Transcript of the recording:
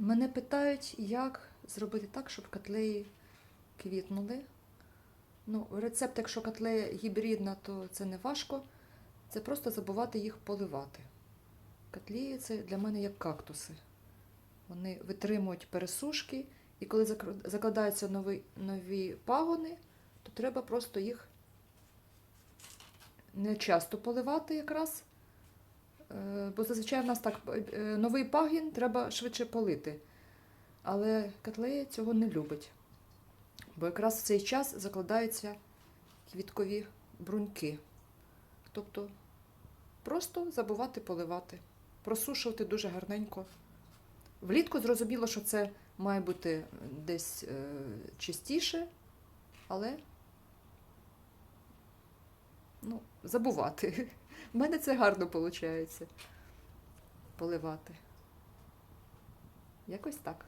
Мене питають, як зробити так, щоб котлеї квітнули. Ну, рецепт, якщо котлея гібридна, то це не важко. Це просто забувати їх поливати. Котлеї це для мене як кактуси. Вони витримують пересушки, і коли закладаються нові, нові пагони, то треба просто їх не часто поливати якраз. Е, Бо зазвичай в нас так е, новий пагін треба швидше полити. Але котлея цього не любить. Бо якраз в цей час закладаються квіткові бруньки. Тобто просто забувати поливати, просушувати дуже гарненько. Влітку зрозуміло, що це має бути десь е, чистіше, але ну, забувати. У мене це гарно виходить поливати. Якось так.